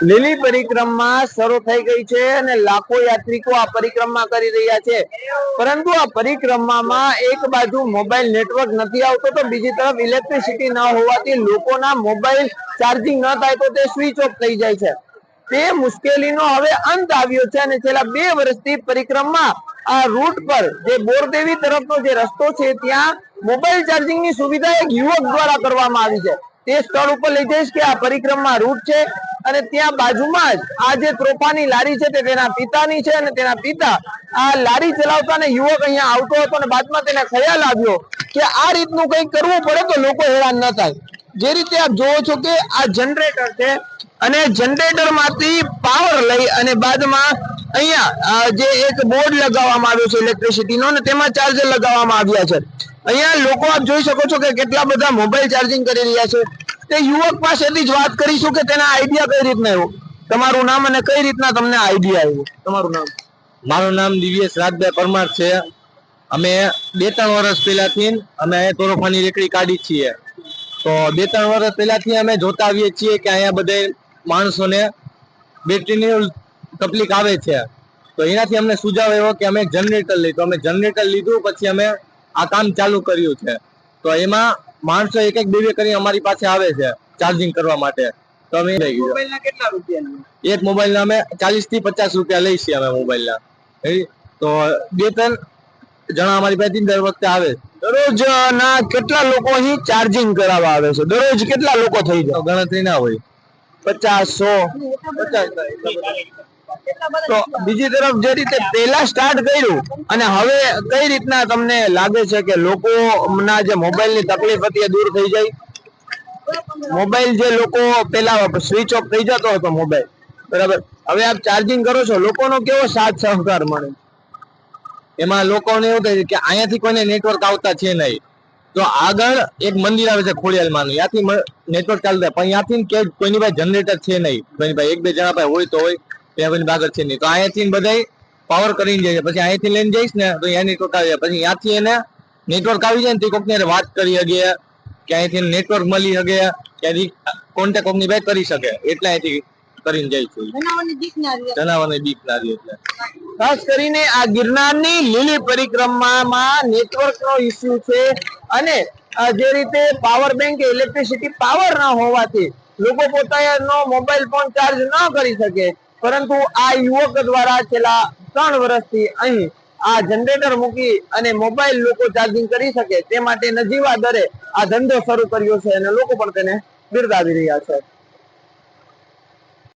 લીલી પરિક્રમા શરૂ થઈ ગઈ છે અને લાખો યાત્રિકો આ પરિક્રમા કરી રહ્યા છે. પરંતુ આ પરિક્રમામાં એક બાજુ મોબાઈલ નેટવર્ક નથી આવતો તો બીજી તરફ ઇલેક્ટ્રિસિટી ન હોવાથી લોકોના મોબાઈલ ચાર્જિંગ ન થાય તો તે સ્વિચ ઓફ થઈ જાય છે. તે મુશ્કેલીનો હવે અંત આવ્યો છે અને છેલ્લા બે વર્ષથી પરિક્રમા આ રૂટ પર, જે બોરદેવી તરફનો જે રસ્તો છે, ત્યાં મોબાઈલ ચાર્જિંગની સુવિધા એક યુવક દ્વારા કરવામાં આવી છે. તે સ્થળ ઉપર લઈ જઈશ કે આ પરિક્રમા રૂટ છે. અને ત્યાં બાજુમાં જ આ જે ત્રોફાની લારી છે તે તેના પિતાની છે અને તેના પિતા આ લારી ચલાવતા ને યુવક અહીંયા આવતો હતો અને બાદમાં તેને ખ્યાલ આવ્યો કે આ રીતનું કંઈક કરવું પડે તો લોકો હેરાન ન થાય. જે રીતે આપ જોવો છો કે આ જનરેટર છે અને જનરેટરમાંથી પાવર લઈ અને બાદમાં અહીંયા જે એક બોર્ડ લગાવવામાં આવ્યો છે ઇલેક્ટ્રિસિટી નો અને તેમાં ચાર્જર લગાવવામાં આવ્યા છે. અહીંયા લોકો આપ જોઈ શકો છો કે કેટલા બધા મોબાઈલ ચાર્જિંગ કરી રહ્યા છે. તે યુવક પાસેથી જ વાત કરીશું કે તેના આઈડિયા કઈ રીતના આવ્યો? તમારું નામ અને કઈ રીતના તમને આઈડિયા આવ્યો? તમારું નામ? મારું નામ દિવ્યેશ રાજભાઈ પરમાર છે. અમે બે ત્રણ વર્ષ પહેલાથી અમે અહીંયા તોરફાની રેકડી કાઢી છીએ. તો બે ત્રણ વર્ષ પહેલાથી અમે જોતા આવીએ છીએ કે અહીંયા બધે માણસોને બેટરીની તકલીફ આવે છે. તો એનાથી અમને સુઝાવ એવો કે અમે જનરેટર લીધું અમે જનરેટર લીધું, પછી અમે આ કામ ચાલુ કર્યું છે. તો એમાં માણસો એક એક બે બે કરી અમારી પાસે આવે છે ચાર્જિંગ કરવા માટે. તો અમે લઈ ગયું. મોબાઈલના કેટલા રૂપિયાની? એક મોબાઈલ ના અમે ચાલીસથી પચાસ રૂપિયા લઈ છીએ અમે મોબાઈલ ના તો બે ત્રણ જણા અમારી પાસે દર વખતે આવે. દરરોજ ના કેટલા લોકો અહીં ચાર્જિંગ કરાવવા આવે છે? દરરોજ કેટલા લોકો થઈ જાય? ગણતરી ના હોય. પચાસ. સો પચાસ તો બીજી તરફ જે રીતે પહેલા સ્ટાર્ટ કર્યું અને હવે કઈ રીતના તમને લાગે છે કે લોકો ના જે મોબાઈલની તકલીફ હતી એ દૂર થઈ જાય મોબાઈલ જે લોકો પેલા સ્વિચ ઓફ થઈ જતો હતો મોબાઈલ બરાબર? હવે આપ ચાર્જિંગ કરો છો, લોકોનો કેવો સાથ સહકાર મળે? એમાં લોકોને એવું થાય કે અહીંયાથી કોઈને નેટવર્ક આવતા છે નહીં. તો આગળ એક મંદિર આવે છે ખોડિયાલમાં ત્યાંથી નેટવર્ક ચાલતા પણ ત્યાંથી કે કોઈની પાસે જનરેટર છે નહીં. કોઈની પાસે એક બે જણા પાસે હોય તો હોય ત્યાં કોઈની આગળ છે નહીં. તો અહીંયાથી બધા પાવર કરીને જાય છે. પછી અહીંયાથી લઈને જઈશ ને તો અહીંયા નેટવર્ક આવી જાય. પછી ત્યાંથી એને નેટવર્ક આવી જાય ને તે કોકની વાત કરી શકે કે અહીંથી નેટવર્ક મળી શકે ત્યાંથી કોન્ટેક્ટ કોકની ભાઈ કરી શકે. એટલે અહીંથી કરીને જઈશું જણાવવાની બીક ના રહી એટલે. ખાસ કરીને આ ગિરનારની લીલી પરિક્રમામાં નેટવર્ક નો ઇસ્યુ છે અને જે રીતે પાવર બેંક ઇલેક્ટ્રિસિટી પાવર ના હોવાથી લોકો પોતાનો મોબાઈલ ફોન ચાર્જ ન કરી શકે. પરંતુ આ યુવક દ્વારા છેલ્લા ત્રણ વર્ષથી અહીં આ જનરેટર મૂકી અને મોબાઈલ લોકો ચાર્જિંગ કરી શકે તે માટે નજીવા દરે આ ધંધો શરૂ કર્યો છે અને લોકો પણ તેને બિરદાવી રહ્યા છે.